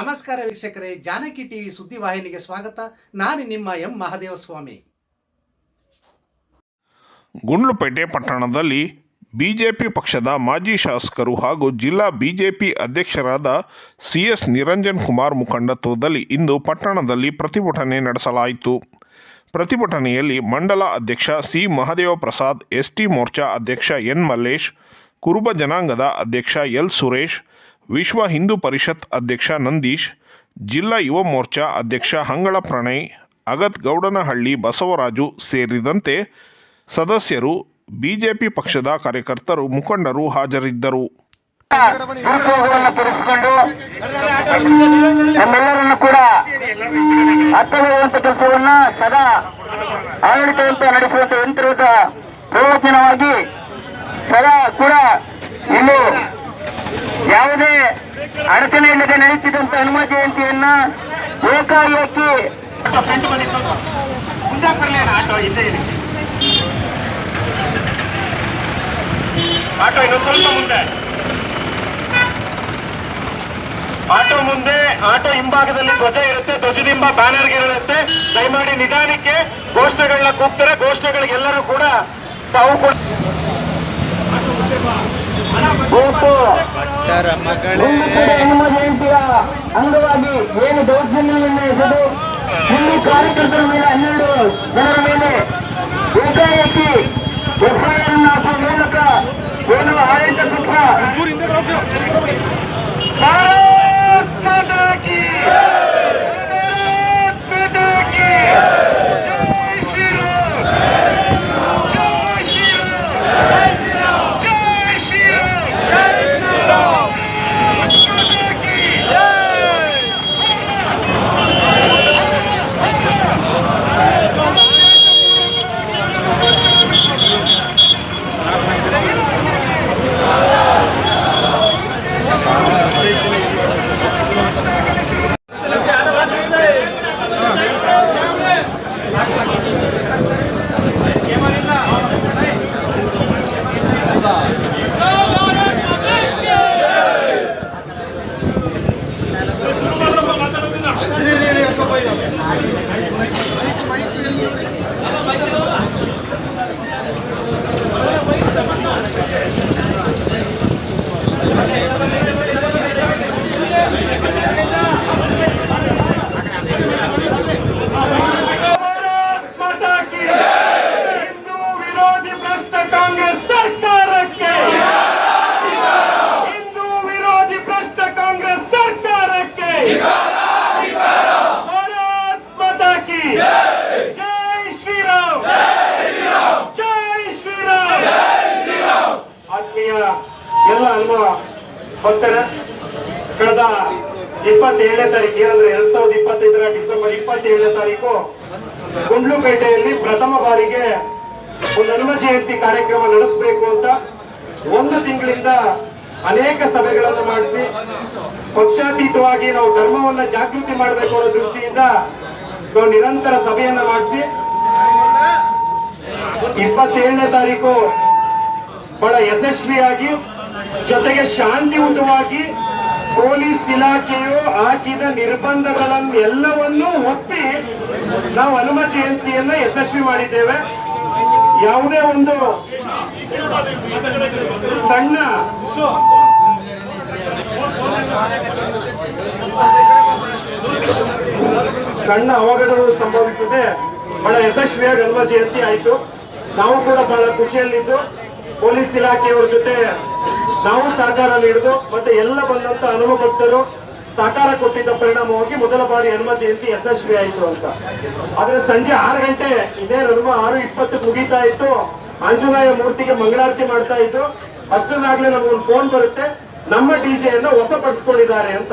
ನಮಸ್ಕಾರ ವೀಕ್ಷಕರೇ, ಜಾನಕಿ ಟಿವಿ ಸುದ್ದಿವಾಹಿನಿಗೆ ಸ್ವಾಗತ. ನಾನು ನಿಮ್ಮ ಎಂ ಮಹದೇವಸ್ವಾಮಿ. ಗುಂಡ್ಲುಪೇಟೆ ಪಟ್ಟಣದಲ್ಲಿ ಬಿಜೆಪಿ ಪಕ್ಷದ ಮಾಜಿ ಶಾಸಕರು ಹಾಗೂ ಜಿಲ್ಲಾ ಬಿಜೆಪಿ ಅಧ್ಯಕ್ಷರಾದ ಸಿ ಎಸ್ ನಿರಂಜನ್ ಕುಮಾರ್ ಮುಖಂಡತ್ವದಲ್ಲಿ ಇಂದು ಪಟ್ಟಣದಲ್ಲಿ ಪ್ರತಿಭಟನೆ ನಡೆಸಲಾಯಿತು. ಪ್ರತಿಭಟನೆಯಲ್ಲಿ ಮಂಡಲ ಅಧ್ಯಕ್ಷ ಸಿ ಮಹದೇವ ಪ್ರಸಾದ್ ಎಸ್ಟಿ ಮೋರ್ಚಾ ಅಧ್ಯಕ್ಷ ಎನ್ ಮಲ್ಲೇಶ್, ಕುರುಬ ಜನಾಂಗದ ಅಧ್ಯಕ್ಷ ಎಲ್ ಸುರೇಶ್ ವಿಶ್ವ ಹಿಂದೂ ಪರಿಷತ್ ಅಧ್ಯಕ್ಷ ನಂದೀಶ್, ಜಿಲ್ಲಾ ಯುವ ಮೋರ್ಚಾ ಅಧ್ಯಕ್ಷ ಹಂಗಳ ಪ್ರಣಯ್, ಅಗತ್ ಗೌಡನಹಳ್ಳಿ ಬಸವರಾಜು ಸೇರಿದಂತೆ ಸದಸ್ಯರು, ಬಿಜೆಪಿ ಪಕ್ಷದ ಕಾರ್ಯಕರ್ತರು, ಮುಖಂಡರು ಹಾಜರಿದ್ದರು. ಪ್ರಯೋಜನವಾಗಿ ಸದಾ ಕೂಡ ಇಲ್ಲಿ ಯಾವುದೇ ಅಡಚಣೆ ಇಲ್ಲದೆ ನಡೆಯುತ್ತಿದ್ದಂತ ಹನುಮ ಜಯಂತಿಯನ್ನ ಏಕಾಏಕಿ ಆಟೋ ಇನ್ನು ಸ್ವಲ್ಪ ಮುಂದೆ. ಆಟೋ ಮುಂದೆ, ಆಟೋ ಹಿಂಭಾಗದಲ್ಲಿ ಧ್ವಜ ಇರುತ್ತೆ, ಧ್ವಜದಿಂದ ಬ್ಯಾನರ್ ಇರುತ್ತೆ. ದಯಮಾಡಿ ನಿಧಾನಕ್ಕೆ ಘೋಷಣೆಗಳನ್ನ ಕೂಗ್ತಾರೆ. ಘೋಷಣೆಗಳಿಗೆಲ್ಲರೂ ಕೂಡ ತಾವು ಕೂಡ ಇವತ್ತು ಒಂದು ಕಡೆ ಹನುಮ ಜಯಂತಿಯ ಅಂಗವಾಗಿ ಏನು ದೌರ್ಜನ್ಯವನ್ನು ಎಸೆದು ಇಲ್ಲಿ ಕಾರ್ಯಕರ್ತರ ಮೇಲೆ ಹನ್ನೆರಡು ಜನರ ಮೇಲೆ ಏಕಾಏಕಿ ಎಫ್ಐಆರ್ ಹಾಕುವ ಮೂಲಕ ಏನು ಆಡಳಿತ ಸೂಕ್ಷ್ಮ ಭಾರತ್ ಮಾತಾ ಕಿ ಭಾರತ್ ಮಾತಾ ಕಿ ಜೈ ಶ್ರೀರಾಮ್ ಜೈ ಶ್ರೀರಾಮ್ ಜೈ ಶ್ರೀರಾಮ್ ಭಾರತ್ ಮಾತಾ ಕಿ ಹಿಂದೂ ವಿರೋಧಿ ಭ್ರಷ್ಟ ಕಾಂಗ್ರೆಸ್ ಸರ್ಕಾರಕ್ಕೆ ಹಿಂದೂ ವಿರೋಧಿ ಭ್ರಷ್ಟ ಕಾಂಗ್ರೆಸ್ ಸರ್ಕಾರಕ್ಕೆ ಭಾರತ್ ಮಾತಾ ಕಿ ಜೈ ಶ್ರೀರಾಮ್ ಜೈ ಶ್ರೀರಾಮ್ ಆತ್ಮೀಯ ಎಲ್ಲ ಅನುಭವ ಭಕ್ತರ ಕಳೆದ ಇಪ್ಪತ್ತೇಳನೇ ತಾರೀಕು ಏನಂದ್ರೆ ಎರಡ್ ಸಾವಿರದ ಇಪ್ಪತ್ತೈದರ ಡಿಸೆಂಬರ್ ಇಪ್ಪತ್ತೇಳನೇ ತಾರೀಕು ಗುಂಡ್ಲುಪೇಟೆಯಲ್ಲಿ ಪ್ರಥಮ ಬಾರಿಗೆ ಒಂದು ಹನುಮ ಜಯಂತಿ ಕಾರ್ಯಕ್ರಮ ನಡೆಸಬೇಕು ಅಂತ ಒಂದು ತಿಂಗಳಿಂದ ಅನೇಕ ಸಭೆಗಳನ್ನು ಮಾಡಿಸಿ, ಪಕ್ಷಾತೀತವಾಗಿ ನಾವು ಧರ್ಮವನ್ನ ಜಾಗೃತಿ ಮಾಡಬೇಕು ಅನ್ನೋ ದೃಷ್ಟಿಯಿಂದ ನಾವು ನಿರಂತರ ಸಭೆಯನ್ನ ಮಾಡಿಸಿ, ಇಪ್ಪತ್ತೇಳನೇ ತಾರೀಕು ಬಹಳ ಯಶಸ್ವಿಯಾಗಿ, ಜೊತೆಗೆ ಶಾಂತಿಯುತವಾಗಿ ಪೊಲೀಸ್ ಇಲಾಖೆಯು ಹಾಕಿದ ನಿರ್ಬಂಧಗಳನ್ನೆಲ್ಲವನ್ನೂ ಒಪ್ಪಿ ನಾವು ಹನುಮ ಜಯಂತಿಯನ್ನು ಯಶಸ್ವಿ ಮಾಡಿದ್ದೇವೆ. ಯಾವುದೇ ಒಂದು ಸಣ್ಣ ಸಣ್ಣ ಅವಘಡಗಳು ಸಂಭವಿಸದೆ. ಬಹಳ ಯಶಸ್ವಿಯಾಗಿ ಹನುಮ ಜಯಂತಿ ಆಯಿತು. ನಾವು ಕೂಡ ಬಹಳ ಖುಷಿಯಲ್ಲಿದ್ದು, ಪೊಲೀಸ್ ಇಲಾಖೆಯವರ ಜೊತೆ ನಾವು ಸಹಕಾರ ನೀಡಿದು ಮತ್ತೆ ಎಲ್ಲ ಬಂದಂತ ಹನುಮ ಭಕ್ತರು ಸಹಕಾರ ಕೊಟ್ಟಿದ್ದ ಪರಿಣಾಮವಾಗಿ ಮೊದಲ ಬಾರಿ ಹನುಮ ಜಯಂತಿ ಯಶಸ್ವಿ ಆಯಿತು ಅಂತ. ಆದ್ರೆ ಸಂಜೆ ಆರು ಗಂಟೆ, ಇದೇ ಹನುಮ ಆರು ಇಪ್ಪತ್ತು ಮುಗಿತಾ ಇತ್ತು. ಆಂಜನೇಯ ಮೂರ್ತಿಗೆ ಮಂಗಳಾರತಿ ಮಾಡ್ತಾ ಇದ್ದು ಅಷ್ಟರಾಗ್ಲೇ ನಮಗೊಂದು ಫೋನ್ ಬರುತ್ತೆ. ನಮ್ಮ ಡಿಜೆಯನ್ನ ಹೊಸಪಡಿಸ್ಕೊಂಡಿದ್ದಾರೆ ಅಂತ.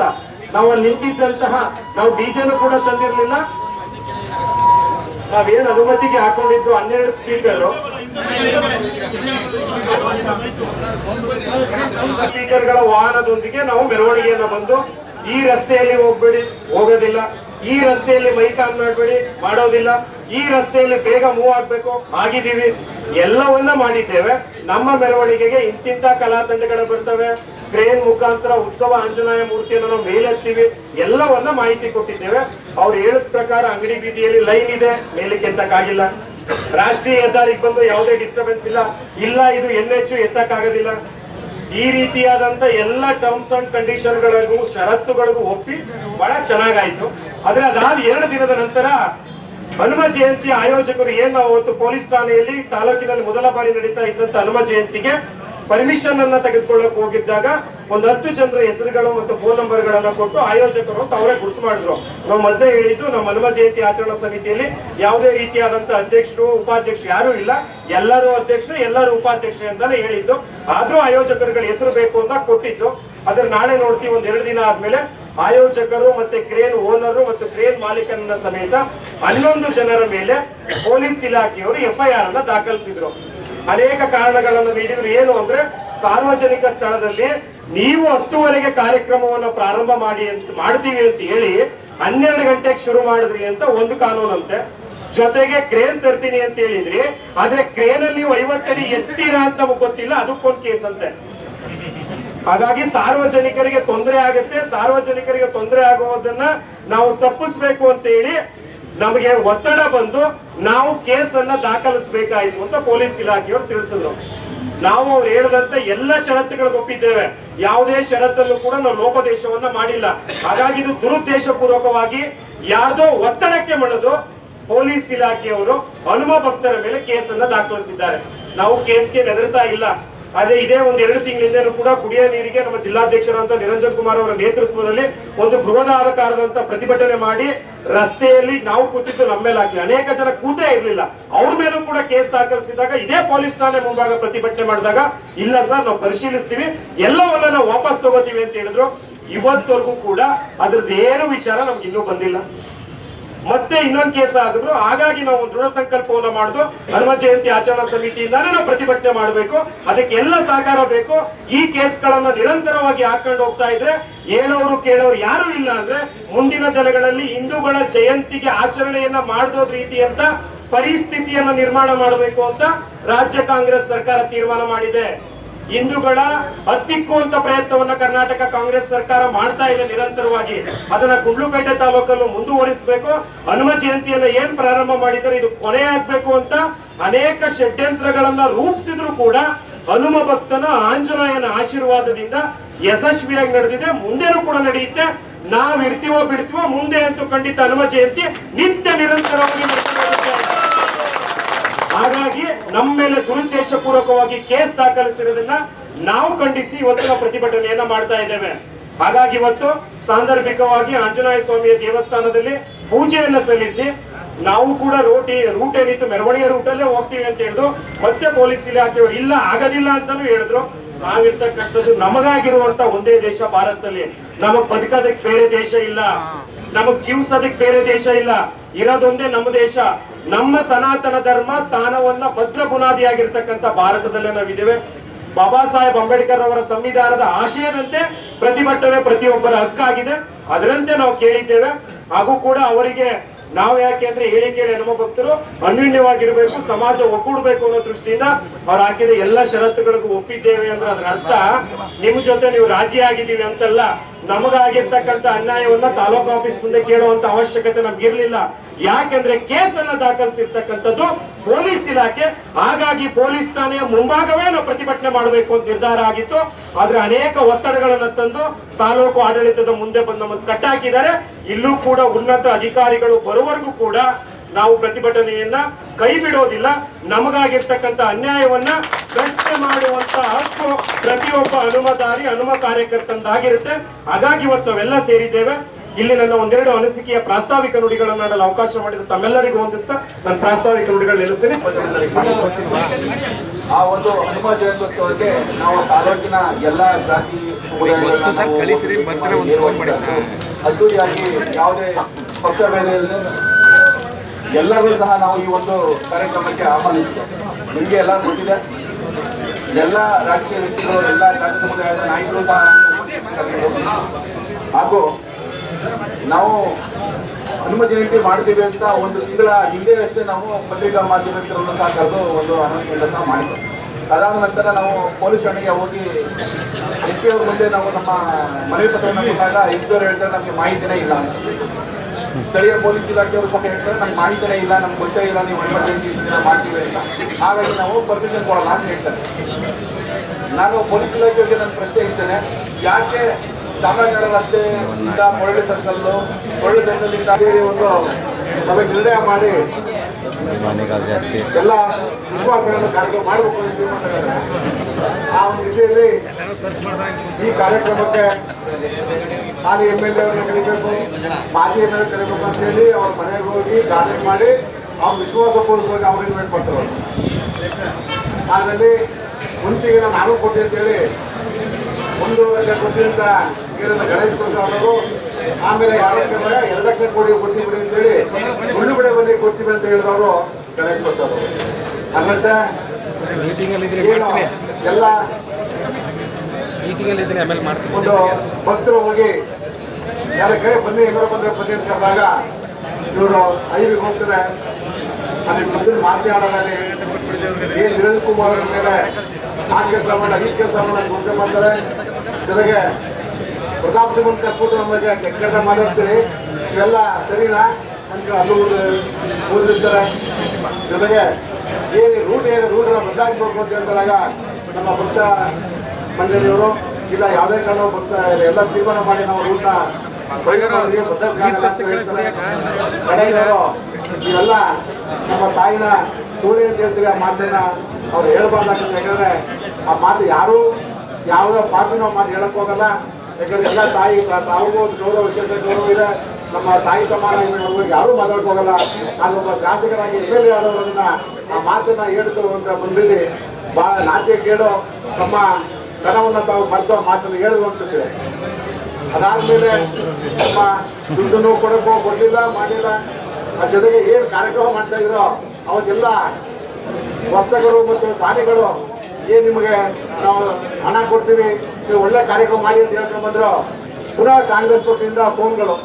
ನಾವು ಅಲ್ಲಿ ನಿಂತಿದ್ದಂತಹ, ನಾವು ಡಿಜೆನು ಕೂಡ ತಂದಿರಲಿಲ್ಲ. ನಾವೇನ್ ಅನುಮತಿಗೆ ಹಾಕೊಂಡಿದ್ದು ಹನ್ನೆರಡು ಸ್ಪೀಕರ್. ಸ್ಪೀಕರ್ಗಳ ವಾಹನದೊಂದಿಗೆ ನಾವು ಮೆರವಣಿಗೆಯನ್ನ ಬಂದು ಈ ರಸ್ತೆಯಲ್ಲಿ ಹೋಗ್ಬೇಡಿ, ಹೋಗೋದಿಲ್ಲ. ಈ ರಸ್ತೆಯಲ್ಲಿ ಬೈಕ್ ಆನ್ ಮಾಡಬೇಡಿ, ಮಾಡೋದಿಲ್ಲ. ಈ ರಸ್ತೆಯಲ್ಲಿ ಬೇಗ ಮೂವ್ ಆಗ್ಬೇಕು, ಆಗಿದ್ದೀವಿ. ಎಲ್ಲವನ್ನ ಮಾಡಿದ್ದೇವೆ. ನಮ್ಮ ಮೆರವಣಿಗೆಗೆ ಇಂತಿಂತ ಕಲಾ ತಂಡಗಳು ಬರ್ತವೆ. ಕ್ರೇನ್ ಮುಖಾಂತರ ಉತ್ಸವ ಆಂಜನೇಯ ಮೂರ್ತಿಯನ್ನು ನಾವು ಮೇಲೆತ್ತೀವಿ. ಎಲ್ಲವನ್ನ ಮಾಹಿತಿ ಕೊಟ್ಟಿದ್ದೇವೆ. ಅವ್ರು ಹೇಳಿದ ಪ್ರಕಾರ ಅಂಗಡಿ ಬೀದಿಯಲ್ಲಿ ಲೈನ್ ಇದೆ, ಮೇಲಕ್ಕೆ ಎತ್ತಕ್ಕಾಗಿಲ್ಲ. ರಾಷ್ಟ್ರೀಯ ಹೆದ್ದಾರಿಗೆ ಬಂದು ಯಾವುದೇ ಡಿಸ್ಟರ್ಬೆನ್ಸ್ ಇಲ್ಲ. ಇಲ್ಲ, ಇದು ಎನ್ ಎಚ್ ಎತ್ತಕ್ಕಾಗೋದಿಲ್ಲ. ಈ ರೀತಿಯಾದಂತ ಎಲ್ಲ ಟರ್ಮ್ಸ್ ಅಂಡ್ ಕಂಡೀಷನ್ ಗಳಿಗೂ ಷರತ್ತುಗಳಿಗೂ ಒಪ್ಪಿ ಬಹಳ ಚೆನ್ನಾಗಾಯ್ತು. ಆದ್ರೆ ಅದಾದ ಎರಡು ದಿನದ ನಂತರ ಹನುಮ ಜಯಂತಿ ಆಯೋಜಕರು ಏನು ಅವತ್ತು ಪೊಲೀಸ್ ಠಾಣೆಯಲ್ಲಿ ತಾಲೂಕಿನಲ್ಲಿ ಮೊದಲ ಬಾರಿ ನಡೀತಾ ಇದ್ದಂತ ಹನುಮ ಜಯಂತಿಗೆ ಪರ್ಮಿಷನ್ ಅನ್ನ ತೆಗೆದುಕೊಳ್ಳಕ್ ಹೋಗಿದ್ದಾಗ ಒಂದು ಹತ್ತು ಜನರ ಹೆಸರುಗಳು ಮತ್ತು ಫೋನ್ ನಂಬರ್ಗಳನ್ನ ಕೊಟ್ಟು ಆಯೋಜಕರು ಅವರೇ ಗುರುತು ಮಾಡಿದ್ರು. ನಾವು ಮೊದಲೇ ಹೇಳಿದ್ದು ನಮ್ಮ ಹನುಮ ಜಯಂತಿ ಆಚರಣಾ ಸಮಿತಿಯಲ್ಲಿ ಯಾವುದೇ ರೀತಿಯಾದಂತ ಅಧ್ಯಕ್ಷರು, ಉಪಾಧ್ಯಕ್ಷರು ಯಾರು ಇಲ್ಲ. ಎಲ್ಲರೂ ಅಧ್ಯಕ್ಷರು, ಎಲ್ಲರೂ ಉಪಾಧ್ಯಕ್ಷರು ಅಂತಾನೆ ಹೇಳಿದ್ದು. ಆದ್ರೂ ಆಯೋಜಕರುಗಳ ಹೆಸರು ಬೇಕು ಅಂತ ಕೊಟ್ಟಿದ್ದು. ಅದ್ರ ನಾಳೆ ನೋಡ್ತೀವಿ, ಒಂದ್ ಎರಡು ದಿನ ಆದ್ಮೇಲೆ ಆಯೋಜಕರು ಮತ್ತೆ ಕ್ರೇನ್ ಓನರು ಮತ್ತು ಕ್ರೇನ್ ಮಾಲೀಕನ ಸಮೇತ ಹನ್ನೊಂದು ಜನರ ಮೇಲೆ ಪೊಲೀಸ್ ಇಲಾಖೆಯವರು ಎಫ್ಐಆರ್ ಅನ್ನ ದಾಖಲಿಸಿದ್ರು. ಅನೇಕ ಕಾರಣಗಳನ್ನು ನೀಡಿದ್ರು. ಏನು ಅಂದ್ರೆ ಸಾರ್ವಜನಿಕ ಸ್ಥಳದಲ್ಲಿ ನೀವು ಅಷ್ಟುವರೆಗೆ ಕಾರ್ಯಕ್ರಮವನ್ನು ಪ್ರಾರಂಭ ಮಾಡಿ ಅಂತ ಮಾಡ್ತೀವಿ ಅಂತ ಹೇಳಿ ಹನ್ನೆರಡು ಗಂಟೆಗೆ ಶುರು ಮಾಡಿದ್ರಿ ಅಂತ ಒಂದು ಕಾನೂನಂತೆ. ಜೊತೆಗೆ ಕ್ರೇನ್ ತರ್ತೀನಿ ಅಂತ ಹೇಳಿದ್ರಿ. ಆದ್ರೆ ಕ್ರೇನ್ ಅಲ್ಲಿ ಐವತ್ತಡಿ ಎತ್ತೀರಾ ಅಂತ ನಮಗ್ ಗೊತ್ತಿಲ್ಲ, ಅದಕ್ಕೊಂದು ಕೇಸ್ ಅಂತೆ. ಹಾಗಾಗಿ ಸಾರ್ವಜನಿಕರಿಗೆ ತೊಂದರೆ ಆಗುತ್ತೆ. ಸಾರ್ವಜನಿಕರಿಗೆ ತೊಂದರೆ ಆಗುವುದನ್ನ ನಾವು ತಪ್ಪಿಸ್ಬೇಕು ಅಂತ ಹೇಳಿ ನಮಗೆ ಒತ್ತಡ ಬಂದು ನಾವು ಕೇಸನ್ನ ದಾಖಲಿಸಬೇಕಾಯಿತು ಅಂತ ಪೊಲೀಸ್ ಇಲಾಖೆಯವರು ತಿಳಿಸಿದ್ರು. ನಾವು ಅವ್ರು ಹೇಳಿದಂತೆ ಎಲ್ಲ ಷರತ್ತುಗಳಿಗೆ ಒಪ್ಪಿದ್ದೇವೆ. ಯಾವುದೇ ಷರತ್ತಲ್ಲೂ ಕೂಡ ನಾವು ಲೋಪದೇಶವನ್ನ ಮಾಡಿಲ್ಲ. ಹಾಗಾಗಿ ಇದು ದುರುದ್ದೇಶಪೂರ್ವಕವಾಗಿ ಯಾರ್ದೋ ಒತ್ತಡಕ್ಕೆ ಮಣಿದು ಪೊಲೀಸ್ ಇಲಾಖೆಯವರು ಹನುಮ ಭಕ್ತರ ಮೇಲೆ ಕೇಸನ್ನ ದಾಖಲಿಸಿದ್ದಾರೆ. ನಾವು ಕೇಸ್ಗೆ ಹೆದರ್ತಾ ಇಲ್ಲ. ಅದೇ ಇದೇ ಒಂದು ಎರಡು ತಿಂಗಳಿಂದ ಕೂಡ ಕುಡಿಯೋ ನೀರಿಗೆ ನಮ್ಮ ಜಿಲ್ಲಾಧ್ಯಕ್ಷರಂತ ನಿರಂಜನ್ ಕುಮಾರ್ ಅವರ ನೇತೃತ್ವದಲ್ಲಿ ಒಂದು ಬೃಹದಾಕಾರದಂತ ಪ್ರತಿಭಟನೆ ಮಾಡಿ ರಸ್ತೆಯಲ್ಲಿ ನಾವು ಕೂತಿದ್ದು ನಮ್ಮ ಮೇಲೆ ಹಾಕಿ ಅನೇಕ ಜನ ಕೂತೇ ಇರಲಿಲ್ಲ. ಅವ್ರ ಮೇಲೂ ಕೂಡ ಕೇಸ್ ದಾಖಲಿಸಿದಾಗ ಇದೇ ಪೊಲೀಸ್ ಠಾಣೆ ಮುಂಭಾಗ ಪ್ರತಿಭಟನೆ ಮಾಡಿದಾಗ, ಇಲ್ಲ ಸರ್, ನಾವು ಪರಿಶೀಲಿಸ್ತೀವಿ. ಎಲ್ಲವನ್ನ ನಾವು ವಾಪಸ್ ತಗೋತೀವಿ ಅಂತ ಹೇಳಿದ್ರು. ಇವತ್ತವರೆಗೂ ಕೂಡ ಅದ್ರದ್ದು ಏನು ವಿಚಾರ ನಮ್ಗೆ ಇನ್ನೂ ಬಂದಿಲ್ಲ. ಮತ್ತೆ ಇನ್ನೊಂದು ಕೇಸ್ ಆಗಿದ್ರು. ಹಾಗಾಗಿ ನಾವು ದೃಢ ಸಂಕಲ್ಪವನ್ನು ಮಾಡುದು. ಹನುಮ ಜಯಂತಿ ಆಚರಣಾ ಸಮಿತಿಯಿಂದಾನೇ ನಾವು ಪ್ರತಿಭಟನೆ ಮಾಡಬೇಕು. ಅದಕ್ಕೆ ಎಲ್ಲ ಸಹಕಾರ ಬೇಕು. ಈ ಕೇಸ್ಗಳನ್ನ ನಿರಂತರವಾಗಿ ಹಾಕೊಂಡು ಹೋಗ್ತಾ ಇದ್ರೆ ಹೇಳೋರು ಕೇಳೋರು ಯಾರು ಇಲ್ಲ ಅಂದ್ರೆ ಮುಂದಿನ ದಿನಗಳಲ್ಲಿ ಹಿಂದೂಗಳ ಜಯಂತಿಗೆ ಆಚರಣೆಯನ್ನ ಮಾಡದೋದ್ ರೀತಿ ಅಂತ ಪರಿಸ್ಥಿತಿಯನ್ನ ನಿರ್ಮಾಣ ಮಾಡಬೇಕು ಅಂತ ರಾಜ್ಯ ಕಾಂಗ್ರೆಸ್ ಸರ್ಕಾರ ತೀರ್ಮಾನ ಮಾಡಿದೆ. ಹಿಂದೂಗಳ ಹತ್ತಿಕ್ಕುವಂತ ಪ್ರಯತ್ನವನ್ನ ಕರ್ನಾಟಕ ಕಾಂಗ್ರೆಸ್ ಸರ್ಕಾರ ಮಾಡ್ತಾ ಇದೆ ನಿರಂತರವಾಗಿ. ಅದನ್ನ ಗುಂಡ್ಲುಪೇಟೆ ತಾಲೂಕಲ್ಲೂ ಮುಂದುವರಿಸಬೇಕು. ಹನುಮ ಜಯಂತಿಯನ್ನ ಏನ್ ಪ್ರಾರಂಭ ಮಾಡಿದರೆ ಇದು ಕೊನೆ ಆಗ್ಬೇಕು ಅಂತ ಅನೇಕ ಷಡ್ಯಂತ್ರಗಳನ್ನ ರೂಪಿಸಿದ್ರು ಕೂಡ ಹನುಮ ಭಕ್ತನ ಆಂಜನೇಯನ ಆಶೀರ್ವಾದದಿಂದ ಯಶಸ್ವಿಯಾಗಿ ನಡೆದಿದೆ. ಮುಂದೆನೂ ಕೂಡ ನಡೆಯುತ್ತೆ. ನಾವ್ ಇರ್ತೀವೋ ಬಿಡ್ತೀವೋ ಮುಂದೆ ಅಂತೂ ಖಂಡಿತ ಹನುಮ ಜಯಂತಿ ನಿತ್ಯ ನಿರಂತರವಾಗಿ. ಹಾಗಾಗಿ ನಮ್ಮ ಮೇಲೆ ದುರುದ್ದೇಶ ಪೂರ್ವಕವಾಗಿ ಕೇಸ್ ದಾಖಲಿಸಿರೋದನ್ನ ನಾವು ಖಂಡಿಸಿ ಇವತ್ತಿನ ಪ್ರತಿಭಟನೆಯನ್ನ ಮಾಡ್ತಾ ಇದ್ದೇವೆ. ಹಾಗಾಗಿ ಇವತ್ತು ಸಾಂದರ್ಭಿಕವಾಗಿ ಆಂಜನೇಯ ಸ್ವಾಮಿಯ ದೇವಸ್ಥಾನದಲ್ಲಿ ಪೂಜೆಯನ್ನ ಸಲ್ಲಿಸಿ ನಾವು ಕೂಡ ರೋಟಿ ರೂಟ್ ಏನಿತ್ತು ಮೆರವಣಿಗೆ ರೂಟಲ್ಲೇ ಹೋಗ್ತೀವಿ ಅಂತ ಹೇಳಿದ್ರು ಮತ್ತೆ ಪೊಲೀಸ್ ಇಲಾಖೆಯವರು ಇಲ್ಲ ಆಗೋದಿಲ್ಲ ಅಂತಾನು ಹೇಳಿದ್ರು. ನಾವಿರ್ತಕ್ಕಂಥದ್ದು ನಮಗಾಗಿರುವಂತ ಒಂದೇ ದೇಶ ಭಾರತದಲ್ಲಿ. ನಮಗ್ ಬದುಕೋದಕ್ಕೆ ಬೇರೆ ದೇಶ ಇಲ್ಲ. ನಮಗ್ ಜೀವಿಸೋದಕ್ಕೆ ಬೇರೆ ದೇಶ ಇಲ್ಲ. ಇರೋದೊಂದೇ ನಮ್ಮ ದೇಶ. ನಮ್ಮ ಸನಾತನ ಧರ್ಮ ಸ್ಥಾನವನ್ನ ಭದ್ರ ಬುನಾದಿಯಾಗಿರ್ತಕ್ಕಂಥ ಭಾರತದಲ್ಲೇ ನಾವಿದ್ದೇವೆ. ಬಾಬಾ ಸಾಹೇಬ್ ಅಂಬೇಡ್ಕರ್ ಅವರ ಸಂವಿಧಾನದ ಆಶಯದಂತೆ ಪ್ರತಿಭಟನೆ ಪ್ರತಿಯೊಬ್ಬರ ಹಕ್ಕಾಗಿದೆ. ಅದರಂತೆ ನಾವು ಕೇಳಿದ್ದೇವೆ. ಹಾಗೂ ಕೂಡ ಅವರಿಗೆ ನಾವು ಯಾಕೆ ಅಂದ್ರೆ ಹೇಳಿ ಕೇಳಿ ಹನುಮ ಭಕ್ತರು ಅನ್ಯೂನ್ಯವಾಗಿರ್ಬೇಕು, ಸಮಾಜ ಒಗ್ಗೂಡ್ಬೇಕು ಅನ್ನೋ ದೃಷ್ಟಿಯಿಂದ ಅವ್ರು ಹಾಕಿದ ಎಲ್ಲ ಷರತ್ತುಗಳಿಗೂ ಒಪ್ಪಿದ್ದೇವೆ ಅಂದ್ರೆ ಅದರ ಅರ್ಥ. ನಿಮ್ ಜೊತೆ ನೀವು ರಾಜಿ ಆಗಿದ್ದೀವಿ ಅಂತಲ್ಲ. ನಮಗಾಗಿರ್ತಕ್ಕಂಥ ಅನ್ಯಾಯವನ್ನ ತಾಲೂಕು ಆಫೀಸ್ ಮುಂದೆ ಕೇಳುವಂತ ಅವಶ್ಯಕತೆ ನಮ್ಗಿರ್ಲಿಲ್ಲ. ಯಾಕೆಂದ್ರೆ ಕೇಸನ್ನ ದಾಖಲಿಸಿರ್ತಕ್ಕಂಥದ್ದು ಪೊಲೀಸ್ ಇಲಾಖೆ. ಹಾಗಾಗಿ ಪೊಲೀಸ್ ಠಾಣೆಯ ಮುಂಭಾಗವೇ ನಾವು ಪ್ರತಿಭಟನೆ ಮಾಡಬೇಕು ಅಂತ ನಿರ್ಧಾರ ಆಗಿತ್ತು. ಆದ್ರೆ ಅನೇಕ ಒತ್ತಡಗಳನ್ನ ತಂದು ತಾಲೂಕು ಆಡಳಿತದ ಮುಂದೆ ಬಂದು ನಮ್ಮನ್ನು ಕಟ್ಟಾಕಿದ್ದಾರೆ. ಇಲ್ಲೂ ಕೂಡ ಉನ್ನತ ಅಧಿಕಾರಿಗಳು ಬರುವವರೆಗೂ ಕೂಡ ನಾವು ಪ್ರತಿಭಟನೆಯನ್ನ ಕೈ ಬಿಡೋದಿಲ್ಲ ನಮಗಾಗಿರ್ತಕ್ಕಂಥ ಅನ್ಯಾಯವನ್ನ ಪ್ರಶ್ನೆ ಮಾಡುವಂತ ಹಕ್ಕು ಪ್ರತಿಯೊಬ್ಬ ಹನುಮದಾರಿ ಹನುಮ ಕಾರ್ಯಕರ್ತಂದಾಗಿರುತ್ತೆ ಹಾಗಾಗಿ ಇವತ್ತು ನಾವೆಲ್ಲ ಸೇರಿದ್ದೇವೆ. ಇಲ್ಲಿ ನನ್ನ ಒಂದೆರಡು ಅನಿಸಿಕೆಯ ಪ್ರಾಸ್ತಾವಿಕ ನುಡಿಗಳನ್ನು ಆಡಲು ಅವಕಾಶ ಮಾಡಿದ ತಮ್ಮೆಲ್ಲರಿಗೂ ಹೊಂದಿಸ್ತಾ ನನ್ನ ಪ್ರಾಸ್ತಾವಿಕ ನುಡಿಗಳು ನಿಲ್ಲಿಸ್ತೇನೆ ಆ ಒಂದು ಹನುಮ ಜಯಂತ್ಯೋತ್ಸವಕ್ಕೆ ನಾವು ತಾಲೂಕಿನ ಎಲ್ಲ ಜಾತಿ ಅದ್ದೂರಿಯಾಗಿ ಯಾವುದೇ ಪಕ್ಷ ಬೇರೆ ಎಲ್ಲರೂ ಸಹ ನಾವು ಈ ಒಂದು ಕಾರ್ಯಕ್ರಮಕ್ಕೆ ಆಹ್ವಾನಿಸಿದ್ದೇವೆ ನಿಮಗೆ ಎಲ್ಲ ಗೊತ್ತಿದೆ. ಎಲ್ಲ ರಾಜಕೀಯ ವ್ಯಕ್ತಿಗಳು, ಎಲ್ಲ ರಾಜ್ಯ ಸಮುದಾಯದ ನಾಯಕರು ಸಹ ಹಾಗೂ ನಾವು ಅನುಮತಿ ಮಾಡ್ತೀವಿ ಅಂತ ಒಂದು ತಿಂಗಳ ಹಿಂದೆ ಅಷ್ಟೇ ನಾವು ಪತ್ರಿಕಾ ಮಾಧ್ಯಮಗಳನ್ನು ಸಹ ಕರೆದು ಒಂದು ಅನೌನ್ಸ್ಮೆಂಟ್ ಸಹ ಮಾಡಿದ್ವಿ. ಅದಾದ ನಂತರ ನಾವು ಪೊಲೀಸ್ ಠಾಣೆಗೆ ಹೋಗಿ ಎಸ್ ಪಿ ಅವ್ರ ಮುಂದೆ ನಾವು ನಮ್ಮ ಮನವಿ ಕೊಟ್ಟಾಗ ಎಸ್ ಪಿ ಅವ್ರು ಹೇಳ್ತಾರೆ, ನಮಗೆ ಮಾಹಿತಿನೇ ಇಲ್ಲ ಅಂತ. ಸ್ಥಳೀಯ ಪೊಲೀಸ್ ಇಲಾಖೆಯವರು ಸಹ ಹೇಳ್ತಾರೆ ನಮ್ಗೆ ಮಾಹಿತಿನೇ ಇಲ್ಲ ನಮ್ಗೆ ಗೊತ್ತೇ ಇಲ್ಲ, ನೀವು ಎಮರ್ಜೆನ್ಸಿ ಮಾಡ್ತೀವಿ ಅಂತ. ಹಾಗಾಗಿ ನಾವು ಪರ್ಮಿಷನ್ ಕೊಡೋಣ ಅಂತ ಹೇಳ್ತಾರೆ. ನಾನು ಪೊಲೀಸ್ ಇಲಾಖೆಯವರಿಗೆ ನನ್ನ ಪ್ರಶ್ನೆ ಇರ್ತೇನೆ, ಯಾಕೆ ಚಾಮರಾಜನಗರ ರಸ್ತೆ ಇಂದ ಕೊರಳೆ ಸರ್ಕಲ್ಲು ಸರ್ಕಲ್ ಇಂದ ಸೇರಿ ಒಂದು ಸಭೆ ನಿರ್ಣಯ ಮಾಡಿ ಎಲ್ಲ ವಿಶ್ವಾಸಗಳನ್ನು ಕಾರ್ಯಕ್ರಮ ಮಾಡಬೇಕು ಆ ಒಂದು ವಿಷಯದಲ್ಲಿ ಈ ಕಾರ್ಯಕ್ರಮಕ್ಕೆ ಹಾಲಿ ಎಂ ಎಲ್ ಎ ಅವರನ್ನು ಕರಿಬೇಕು ಮಾಜಿ ಎಂ ಎಲ್ ಎ ಕರಿಬೇಕು ಅಂತ ಹೇಳಿ ಅವ್ರ ಮನೆಗೆ ಹೋಗಿ ಗಾರ್ಡನ್ ಮಾಡಿ ಅವ್ರ ವಿಶ್ವಾಸಪೂರ್ವಕವಾಗಿ ಅವ್ರು ಇನ್ವೈಟ್ ಮಾಡ್ತಾರೆ. ಅದರಲ್ಲಿ ಮುಂಚೆಗೆ ನಾನು ಕೊಟ್ಟೆ ಅಂತೇಳಿ ಒಂದು ಲಕ್ಷ ಕೊಡ್ತೀನಿ ಅಂತ ಕೇಳಿದ ಗಣೇಶ್ ಅವರು ಆಮೇಲೆ ಯಾರಕ್ಕೆ ಕೇಳಿದಾಗ ಎರಡು ಲಕ್ಷ ಕೋಟಿ ಕೊಡ್ತೀವಿ ಬಿಡಿ ಅಂತೇಳಿ ಮುಳ್ಳು ಬಿಡೆ ಬನ್ನಿ ಕೊಡ್ತೀವಿ ಅಂತ ಹೇಳಿದವರು ಗಣೇಶ್ ಅವರು ಹಂಗಂತೆ ಎಲ್ಲ ಮೀಟಿಂಗಲ್ಲಿ ಇದ್ದೀನಿ ಆಮೇಲೆ ಮಾಡ್ತೀನಿ. ಒಂದು ಭಕ್ತರು ಹೋಗಿ ಯಾರ ಕೈ ಬನ್ನಿ ಎಲ್ಲರ ಬಂದ್ರೆ ಬನ್ನಿ ಅಂತ ಕರೆದಾಗ ಇವರು ಐವಿಗೆ ಹೋಗ್ತಾರೆ. ಅಲ್ಲಿ ಮೊದಲು ಮಾತನಾಡೋದಲ್ಲಿ ಏನ್ ವೀರೇಂದ್ರ ಕುಮಾರ್ ಅಂತ ಮೇಲೆ ಆ ಕೆಲಸ ಮಾಡಿ ಈ ಕೆಲಸ ಮಾಡಿ ಮಾಡ್ತಾರೆ. ಜೊತೆಗೆ ಪ್ರತಾಪ್ ಸಿಂಗ್ ಕರ್ಕೊಂಡು ನಮಗೆ ಕೆಟ್ಟ ಮಾಡಿರ್ತೀರಿ ಇವೆಲ್ಲ ಸರಿನಾ? ಅಂತ ಅಲ್ಲೂ ಓದಿರ್ತಾರೆ ಜೊತೆಗೆ ಏನು ರೂಟ್ ಏನು ರೂಟನ್ನ ಬದಲಾಯಿಸಬೇಕು ಅಂತ ಹೇಳಿದಾಗ ನಮ್ಮ ಪಕ್ಷ ಮಂಡಳಿಯವರು ಇಲ್ಲ ಯಾವುದೇ ಕಾರಣ ಭಕ್ತ ಎಲ್ಲ ತೀರ್ಮಾನ ಮಾಡಿ ನಾವು ರೂಟ್ನ ಕಡೆಯವರು ಇವೆಲ್ಲ ನಮ್ಮ ತಾಯಿನ ಸೂರ್ಯ ಅಂತ ಹೇಳ್ತೀವಿ ಆ ಮಾತನ್ನ ಅವ್ರು ಹೇಳ್ಬಾರ್ದಾಗ್ತದೆ ಯಾಕಂದ್ರೆ ಆ ಮಾತು ಯಾರು ಯಾವುದೋ ಪಾರ್ಟಿನ ಮಾತು ಹೇಳಕ್ ಹೋಗಲ್ಲ. ಯಾಕಂದ್ರೆ ಎಲ್ಲ ತಾಯಿ ತಾಯಿಗೂ ಒಂದು ಗೌರವ, ವಿಶೇಷ ಗೌರವ ಇದೆ. ನಮ್ಮ ತಾಯಿ ಸಮಾನ ಯಾರೂ ಮಾತಾಡಕ್ ಹೋಗಲ್ಲ. ಒಬ್ಬ ಶಾಸಕರಾಗಿ ಎಂ ಎಲ್ ಆ ಮಾತನ್ನ ಹೇಳ್ತು ಅಂತ ಬಂದಿಲ್ಲಿ ಬಹಳ ನಾಚೆ ಕೇಳೋ ತಮ್ಮ ಕನವನ್ನ ತಾವು ಮರೆತು ಮಾತನ್ನು ಹೇಳಿದ್ರು ಅನ್ಸುತ್ತೆ. ಅದಾದ್ಮೇಲೆ ನಮ್ಮ ದುಡ್ಡನ್ನು ಕೊಡಕ್ಕೋ ಕೊಡ್ಲಿಲ್ಲ ಮಾಡಿಲ್ಲ ಆ ಜೊತೆಗೆ ಏನ್ ಕಾರ್ಯಕ್ರಮ ಮಾಡ್ತಾ ಇದ್ರು, ಅವತ್ತೆಲ್ಲ ವಸ್ತುಗಳು ಮತ್ತು ದಾನಿಗಳು ಏನ್ ನಿಮಗೆ ನಾವು ಹಣ ಕೊಡ್ತೀವಿ, ನೀವು ಒಳ್ಳೆ ಕಾರ್ಯಕ್ರಮ ಮಾಡಿ ಅಂತ ಹೇಳ್ಕೊಂಡು ಬಂದ್ರು. ಪುನಃ ಕಾಂಗ್ರೆಸ್ ಪಕ್ಷದಿಂದ ಫೋನ್ಗಳು.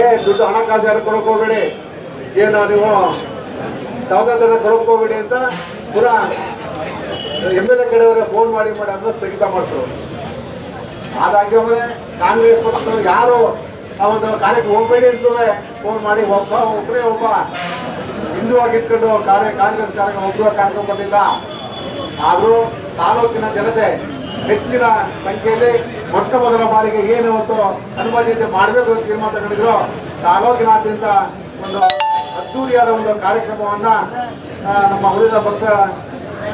ಏ, ದುಡ್ಡು ಹಣಕಾಸು ಯಾರು ಕೊಡಕ್ ಹೋಗ್ಬೇಡಿ. ಏನು ನೀವು ದವಾಖಾನೆ ಕೊಡಕ್ ಅಂತ ಪುನಃ ಎಂ ಎಲ್ ಎ ಕಡೆಯವರ ಫೋನ್ ಮಾಡಿ ಮಾಡಿ ಅಂದ್ರೆ ಸ್ಥಗಿತ ಮಾಡ್ತಾರೆ ಆದಾಗ್ಯೂ ಕಾಂಗ್ರೆಸ್ ಪಕ್ಷದವ್ರು ಯಾರು ಆ ಒಂದು ಕಾರ್ಯಕ್ಕೆ ಹೋಗ್ಬೇಡಿ ಅಂತಲೇ ಫೋನ್ ಮಾಡಿ ಒಬ್ಬ ಒಬ್ಬರೇ ಒಬ್ಬ ಹಿಂದೂ ಆಗಿಟ್ಕೊಂಡು ಕಾರ್ಯ, ಕಾಂಗ್ರೆಸ್ ಕಾರ್ಯಕ್ರಮ ಒಬ್ಬರು ಕಾರ್ಯಕ್ರಮ ಬಂದಿಲ್ಲ ಆದರೂ ತಾಲೂಕಿನ ಜನತೆ ಹೆಚ್ಚಿನ ಸಂಖ್ಯೆಯಲ್ಲಿ ಮೊಟ್ಟ ಮೊದಲ ಬಾರಿಗೆ ಏನು ಇವತ್ತು ಅನುಮತಿ ಮಾಡಬೇಕು ಅಂತ ತೀರ್ಮಾನ ತಗೊಂಡಿದ್ರು, ತಾಲೂಕಿನಾದ್ಯಂತ ಒಂದು ಅದ್ದೂರಿಯಾದ ಒಂದು ಕಾರ್ಯಕ್ರಮವನ್ನ ನಮ್ಮ ಉಳಿದ ಭಕ್ತ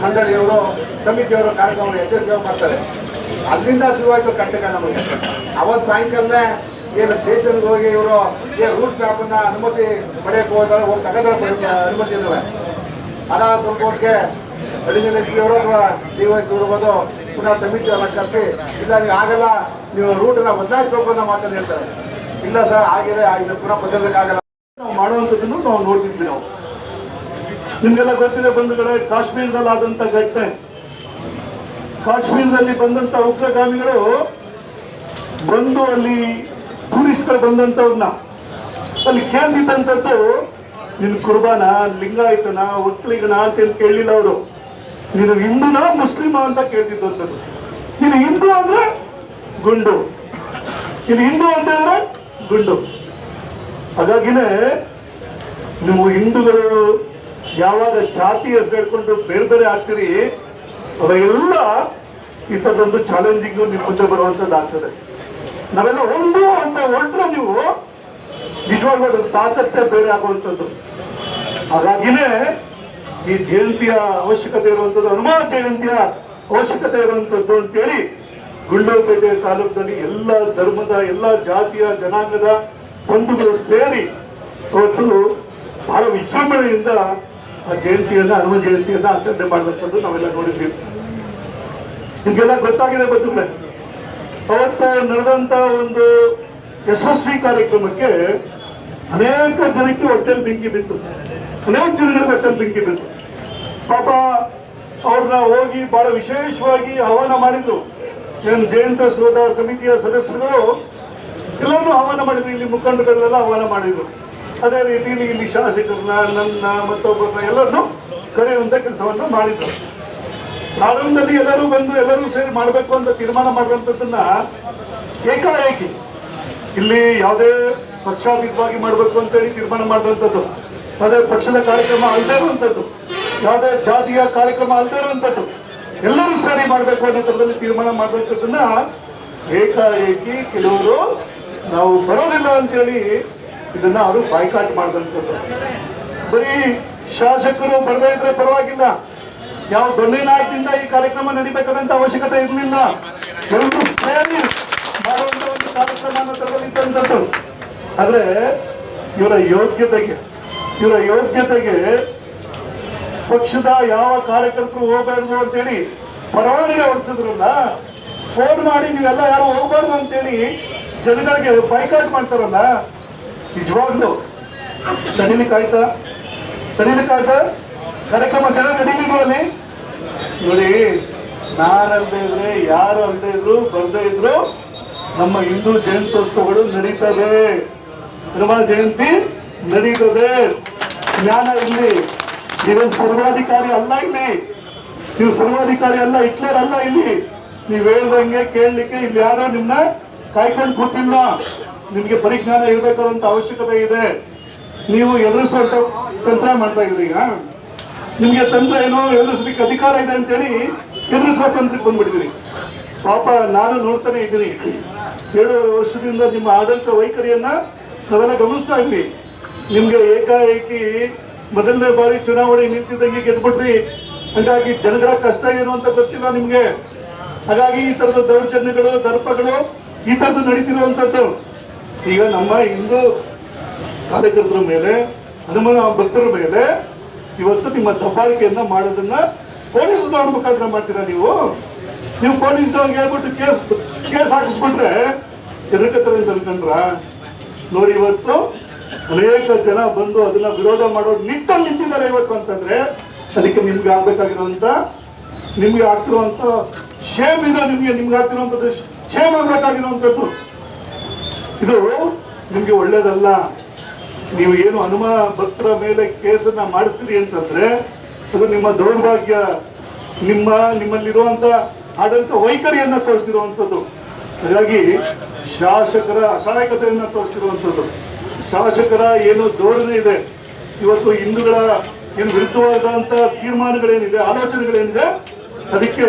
ಮಂಡಳಿಯವರು, ಸಮಿತಿಯವರು ಕಾರ್ಯಕ್ರಮ ಯಶಸ್ವಿ ಮಾಡ್ತಾರೆ. ಅಲ್ಲಿಂದ ಶುರುವಾಯಿತು ಕಂಟಕ ನಮಗೆ. ಅವತ್ತು ಸಾಯಂಕಾಲನೇ ಏನು ಸ್ಟೇಷನ್ಗೆ ಹೋಗಿ ಇವರು ಏನು ರೂಟ್ ಶಾಪನ್ನ ಅನುಮತಿ ಪಡೆಯಕ್ಕೆ ಹೋದಾಗ ಹೋಗಿ ತಗೊಂಡ್ರೆ ಅನುಮತಿ ಇದ್ದಾವೆ ಅದಾದ ಸ್ವಲ್ಪ ಅವರು ಅಥವಾ ಡಿ ಇರ್ಬೋದು ಪುನಃ ಸಮಿತಿಯವ್ರನ್ನ ಕರೆಸಿ, ಇಲ್ಲ ನೀವು ಆಗಲ್ಲ, ನೀವು ರೂಟನ್ನ ಬದಲಾಯಿಸಬೇಕು ಅನ್ನೋ ಮಾತನ್ನು ಹೇಳ್ತಾರೆ. ಇಲ್ಲ ಸರ್, ಆಗಿದೆ ಇದು ಪುನಃ ಬದಲಾಗಲ್ಲ ನಾವು ಮಾಡುವಂಥದ್ದನ್ನು ನಾವು ನೋಡ್ತಿದ್ವಿ ನಾವು. ನಿಮಗೆಲ್ಲ ಗೊತ್ತಿದೆ ಬಂಧುಗಳೇ ಕಾಶ್ಮೀರದಲ್ಲಿ ಆದಂಥ ಘಟನೆ. ಕಾಶ್ಮೀರದಲ್ಲಿ ಬಂದಂಥ ಉಗ್ರಗಾಮಿಗಳು ಬಂದು ಅಲ್ಲಿ ಟೂರಿಸ್ಟ್ಗಳು ಬಂದಂಥವ್ರನ್ನ, ಅಲ್ಲಿ ಕೇಳಿದಂಥದ್ದು ನಿನ್ನ ಕುರ್ಬಾನ, ಲಿಂಗಾಯಿತನ, ಒಕ್ಕಲಿಗನ ಅಂತ ಏನ್ ಕೇಳಲಿಲ್ಲ ಅವರು. ನೀನು ಹಿಂದೂನ ಮುಸ್ಲಿಮ ಅಂತ ಕೇಳ್ತಿದ್ದಂಥದ್ದು ನೀನು ಹಿಂದೂ ಅಂದ್ರೆ ಗುಂಡು. ನೀನು ಹಿಂದೂ ಅಂತ ಅಂದ್ರೆ ಗುಂಡು. ಹಾಗಾಗಿನೇ ನೀವು ಹಿಂದೂಗಳು ಯಾವಾಗ ಜಾತಿ ಹೆಸರು ಬೇರೆ ಬೇರೆ ಆಗ್ತೀರಿ ಅವೆಲ್ಲ ಈ ಥರದೊಂದು ಚಾಲೆಂಜಿಂಗು ನಿಮ್ಮ ಮುಂದೆ ಬರುವಂಥದ್ದು ಆಗ್ತದೆ. ನಾವೆಲ್ಲ ಒಂದು ಅಂತ ಹೊರಟ್ರೆ ನೀವು ನಿಜವಾಗ್ಲೂ ತಾಕತ್ತೆ ಬೇರೆ ಆಗುವಂಥದ್ದು. ಹಾಗಾಗಿನೇ ಈ ಜಯಂತಿಯ ಅವಶ್ಯಕತೆ ಇರುವಂಥದ್ದು ಹನುಮಾನ್ ಜಯಂತಿಯ ಅವಶ್ಯಕತೆ ಇರುವಂಥದ್ದು ಅಂತೇಳಿ ಗುಂಡೋಪೇಟೆ ತಾಲೂಕಿನಲ್ಲಿ ಎಲ್ಲ ಧರ್ಮದ, ಎಲ್ಲ ಜಾತಿಯ ಜನಾಂಗದ ಬಂಧುಗಳು ಸೇರಿ ಅವತ್ತು ಬಹಳ ವಿಜೃಂಭಣೆಯಿಂದ ಆ ಜಯಂತಿಯನ್ನ, ಹನುಮ ಜಯಂತಿಯನ್ನ ಆಚರಣೆ ಮಾಡುವಂಥದ್ದು ನಾವೆಲ್ಲ ನೋಡಿದ್ದೀವಿ. ನಿಮಗೆಲ್ಲ ಗೊತ್ತಾಗಿದೆ ಬಂಧುಗಳೇ, ಅವತ್ತು ನಡೆದಂತ ಒಂದು ಯಶಸ್ವಿ ಕಾರ್ಯಕ್ರಮಕ್ಕೆ ಅನೇಕ ಜನಕ್ಕೆ ಹೊಟ್ಟೆಲ್ ಬೆಂಕಿ ಬಿತ್ತು. ಬೆಂಕಿ. ಬಿತ್ತು ಪಾಪ ಅವ್ರನ್ನ ಹೋಗಿ ಬಹಳ ವಿಶೇಷವಾಗಿ ಆಹ್ವಾನ ಮಾಡಿದ್ರು. ಏನು ಜಯಂತ ಸೋದ ಸಮಿತಿಯ ಸದಸ್ಯರು ಎಲ್ಲರೂ ಆಹ್ವಾನ ಮಾಡಿದ್ರು. ಇಲ್ಲಿ ಮುಖಂಡಗಳನ್ನೆಲ್ಲ ಆಹ್ವಾನ ಮಾಡಿದ್ರು. ಅದೇ ರೀತಿಯಲ್ಲಿ ಇಲ್ಲಿ ಶಾಸಕರನ್ನ, ನನ್ನ, ಮತ್ತೊಬ್ಬರನ್ನ ಎಲ್ಲರನ್ನೂ ಕರೆಯುವಂತ ಕೆಲಸವನ್ನು ಮಾಡಿದ್ರು. ಪ್ರಾರಂಭದಲ್ಲಿ ಎಲ್ಲರೂ ಬಂದು ಎಲ್ಲರೂ ಸೇರಿ ಮಾಡಬೇಕು ಅಂತ ತೀರ್ಮಾನ ಮಾಡುವಂಥದ್ದನ್ನ ಏಕಾಏಕಿ ಇಲ್ಲಿ ಯಾವುದೇ ಪಕ್ಷಾತೀತವಾಗಿ ಮಾಡಬೇಕು ಅಂತೇಳಿ ತೀರ್ಮಾನ ಮಾಡುವಂಥದ್ದು ಯಾವುದೇ ಪಕ್ಷದ ಕಾರ್ಯಕ್ರಮ ಅಲ್ಲದೇ ಇರುವಂಥದ್ದು ಯಾವುದೇ ಜಾತಿಯ ಕಾರ್ಯಕ್ರಮ ಅಲ್ಲದೆ ಇರುವಂಥದ್ದು ಎಲ್ಲರೂ ಸೇರಿ ಮಾಡಬೇಕು ಅನ್ನೋ ಥರದಲ್ಲಿ ತೀರ್ಮಾನ ಮಾಡಬೇಕನ್ನ ಏಕಾಏಕಿ ಕೆಲವರು ನಾವು ಬರೋದಿಲ್ಲ ಅಂತೇಳಿ ಇದನ್ನ ಅವರು ಬಾಯ್ಕಾಟ್ ಮಾಡಿದಂಥದ್ದು. ಬರೀ ಶಾಸಕರು ಬರದೇ ಇದ್ರೆ ಪರವಾಗಿಲ್ಲ. ಯಾವ ದೊಣ್ಣೆ ನಾಯಕದಿಂದ ಈ ಕಾರ್ಯಕ್ರಮ ನಡೀಬೇಕಾದಂತ ಅವಶ್ಯಕತೆ ಇರಲಿಲ್ಲ. ಎಲ್ಲರೂ ಸೇರಿ ಮಾಡುವಂತ ಒಂದು ಕಾರ್ಯಕ್ರಮ ಅನ್ನೋ ಆದ್ರೆ ಇವರ ಯೋಗ್ಯತೆಗೆ ಇವರ ಯೋಗ್ಯತೆಗೆ ಪಕ್ಷದ ಯಾವ ಕಾರ್ಯಕರ್ತರು ಹೋಗಬಾರ್ದು ಅಂತೇಳಿ ಪರವಾನಗಿ ಹೊರಡಿಸಿದ್ರಲ್ಲ ಫೋನ್ ಮಾಡಿ ನೀವೆಲ್ಲ ಯಾರು ಹೋಗ್ಬಾರ್ದು ಅಂತೇಳಿ ಜನಗಳಿಗೆ ಬೈಕಾಟ್ ಮಾಡ್ತಾರಲ್ಲ, ನಿಜವಾಗ್ಲು. ತಡಿಲಿಕ್ಕಾಯ್ತಾ ತಡಿಲಿಕ್ಕಾಯ್ತಾ ಕಾರ್ಯಕ್ರಮ ಚೆನ್ನಾಗಿ ನಡೀಬೇಕು ಅಲ್ಲಿ ನೋಡಿ ನಾನಲ್ಲದೆ ಇದ್ರೆ, ಯಾರು ಅಲ್ಲದೆ ಇದ್ರು, ಬರ್ದೇ ಇದ್ರು, ನಮ್ಮ ಹಿಂದೂ ಜಯಂತ್ಯೋತ್ಸವಗಳು ನಡೀತದೆ ಹನುಮಾನ್ ಜಯಂತಿ. ನಡೀತದೆ. ಜ್ಞಾನ ಇಲ್ಲಿ ನೀವೇನು ಸರ್ವಾಧಿಕಾರಿ ಅಲ್ಲ ಇಲ್ಲಿ. ನೀವು ಸರ್ವಾಧಿಕಾರಿ ಅಲ್ಲ, ಹಿಟ್ಲರ್ ಅಲ್ಲ ಇಲ್ಲಿ. ನೀವು ಹೇಳ್ದಂಗೆ ಕೇಳಲಿಕ್ಕೆ ಇಲ್ಲಿ ಯಾರೋ ನಿಮ್ನ ಕಾಯ್ಕೊಂಡು ಕೂತಿಲ್ಲ. ನಿಮ್ಗೆ ಪರಿಜ್ಞಾನ ಇರಬೇಕಾದಂತ ಅವಶ್ಯಕತೆ ಇದೆ. ನೀವು ಎದುರಿಸುವಂತ ತಂತ್ರ ಮಾಡ್ತಾ ಇದ್ರಿ ಈಗ ನಿಮ್ಗೆ ತಂತ್ರ ಏನೋ ಎದುರಿಸ್ಲಿಕ್ಕೆ ಅಧಿಕಾರ ಇದೆ ಅಂತೇಳಿ ಎದುರಿಸುವ ತಂತ್ರಕ್ಕೆ ಬಂದ್ಬಿಟ್ಟಿದ್ರಿ. ಪಾಪ ನಾನು ನೋಡ್ತಾನೆ ಇದ್ದೀನಿ. ಏಳು ವರ್ಷದಿಂದ ನಿಮ್ಮ ಆಡಳಿತ ವೈಖರಿಯನ್ನ ನಾವೆಲ್ಲ ಗಮನಿಸ್ತಾ ಇದ್ವಿ ನಿಮ್ಗೆ ಏಕಾಏಕಿ ಮೊದಲನೇ ಬಾರಿ ಚುನಾವಣೆ ನಿಂತಿದ್ದಂಗೆ ಗೆದ್ಬಿಟ್ರಿ. ಹಾಗಾಗಿ ಜನಗಳ ಕಷ್ಟ ಏನು ಅಂತ ಗೊತ್ತಿಲ್ಲ ನಿಮ್ಗೆ. ಹಾಗಾಗಿ ಈ ತರದ ದೌರ್ಜನ್ಯಗಳು, ದರ್ಪಗಳು ಈ ತರದ್ದು ನಡೀತಿರುವಂತದ್ದು ಈಗ ನಮ್ಮ ಹಿಂದೂ ಕಾರ್ಯಕರ್ತರ ಮೇಲೆ ಹನುಮನ ಭಕ್ತರ ಮೇಲೆ ಇವತ್ತು ನಿಮ್ಮ ದಬ್ಬಾಳಿಕೆಯನ್ನ ಮಾಡೋದನ್ನ ಪೊಲೀಸ್ ಮಾಡ್ಬೇಕಾದ್ರೆ ಮಾಡ್ತೀರಾ ನೀವು? ನೀವು ಪೊಲೀಸ್ ಹೇಳ್ಬಿಟ್ಟು ಕೇಸ್ ಕೇಸ್ ಹಾಕಿಸ್ಬಿಟ್ರೆ ಎದರ್ಕತ್ತಾರೆ ಅಂತ ಅನ್ಕೊಂಡ್ರ ನೋಡಿ ಇವತ್ತು ಅನೇಕ ಜನ ಬಂದು ಅದನ್ನ ವಿರೋಧ ಮಾಡೋ ನಿಟ್ಟಲ್ಲಿ ನಿಂತಿದ್ದಾರೆ ಇವತ್ತು ಅಂತಂದ್ರೆ ಅದಕ್ಕೆ ನಿಮ್ಗೆ ಆಗ್ಬೇಕಾಗಿರುವಂತ, ನಿಮ್ಗೆ ಆಗ್ತಿರುವಂತ ಶೇಮ್ ಇದೆ, ನಿಮ್ಗೆ ನಿಮ್ಗೆ ಆಗ್ತಿರುವಂತದ್ದು ಶೇಮ್ ಆಗ್ಬೇಕಾಗಿರುವಂತದ್ದು. ಇದು ನಿಮ್ಗೆ ಒಳ್ಳೇದಲ್ಲ. ನೀವು ಏನು ಅನುಮಾನ ಭಕ್ತರ ಮೇಲೆ ಕೇಸನ್ನ ಮಾಡಿಸ್ತೀರಿ ಅಂತಂದ್ರೆ, ಅದು ನಿಮ್ಮ ದೌರ್ಭಾಗ್ಯ. ನಿಮ್ಮ, ನಿಮ್ಮಲ್ಲಿರುವಂತ ಆಡಳಿತ ವೈಖರಿಯನ್ನ ತೋರಿಸ್ತಿರುವಂಥದ್ದು ಹಾಗಾಗಿ ಶಾಸಕರ ಅಸಹಾಯಕತೆಯನ್ನ ತೋರಿಸ್ತಿರುವಂಥದ್ದು ಶಾಸಕರ ಏನು ಧೋರಣೆ ಇದೆ? ಇವತ್ತು ಹಿಂದೂಗಳ ಏನು ವಿರುದ್ಧವಾದಂತ ತೀರ್ಮಾನಗಳೇನಿದೆ, ಆಲೋಚನೆಗಳೇನಿದೆ, ಅದಕ್ಕೆ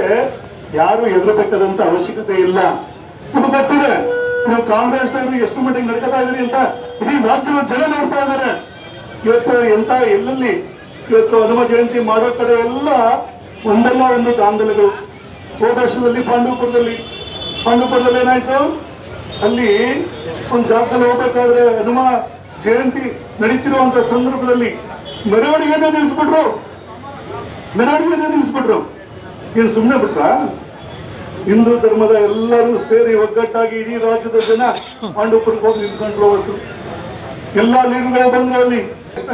ಯಾರು ಹೆದರಬೇಕಾದಂತ ಅವಶ್ಯಕತೆ ಇಲ್ಲ. ನಿಮ್ಗೆ ಗೊತ್ತಿದೆ ನೀವು ಕಾಂಗ್ರೆಸ್ ಎಷ್ಟು ಮಟ್ಟಿಗೆ ನಡ್ಕೋತಾ ಇದ್ರಿ ಅಂತ ಇಡೀ ರಾಜ್ಯದ ಜನ ನೋಡ್ತಾ ಇದ್ದಾರೆ. ಇವತ್ತು ಎಂತ ಎಲ್ಲಲ್ಲಿ ಇವತ್ತು ಹನುಮ ಜಯಂತಿ ಮಾಡೋ ಕಡೆ ಎಲ್ಲ ಒಂದಲ್ಲ ಒಂದು ದಾಂಧಲೆಗಳು. ಹೋದ ವರ್ಷದಲ್ಲಿ ಪಾಂಡವಪುರದಲ್ಲಿ. ಪಾಂಡವಪುರದಲ್ಲಿ ಏನಾಯ್ತು? ಅಲ್ಲಿ ಒಂದು ಜಾಗದಲ್ಲಿ ಹೋಗ್ಬೇಕಾದ್ರೆ ಹನುಮ ಜಯಂತಿ ನಡೀತಿರುವಂತ ಸಂದರ್ಭದಲ್ಲಿ ಮೆರವಣಿಗೆಯನ್ನ ನಿಲ್ಲಿಸ್ಬಿಟ್ರು? ಮೆರವಣಿಗೆಯನ್ನ ನಿಲ್ಲಿಸ್ಬಿಟ್ರು? ಏನು ಸುಮ್ಮನೆ ಬಿಟ್ರಾ? ಹಿಂದೂ ಧರ್ಮದ ಎಲ್ಲರೂ ಸೇರಿ ಒಗ್ಗಟ್ಟಾಗಿ ಇಡೀ ರಾಜ್ಯದ ಜನ ಪಾಂಡವಪುರಕ್ಕೆ ಹೋಗಿ ನಿಂತ್ಕೊಂಡ್ರು ಅವತ್ತು. ಎಲ್ಲ ಲೀಗ್ಗಳು ಬಂದ್ರು ಅಲ್ಲಿ.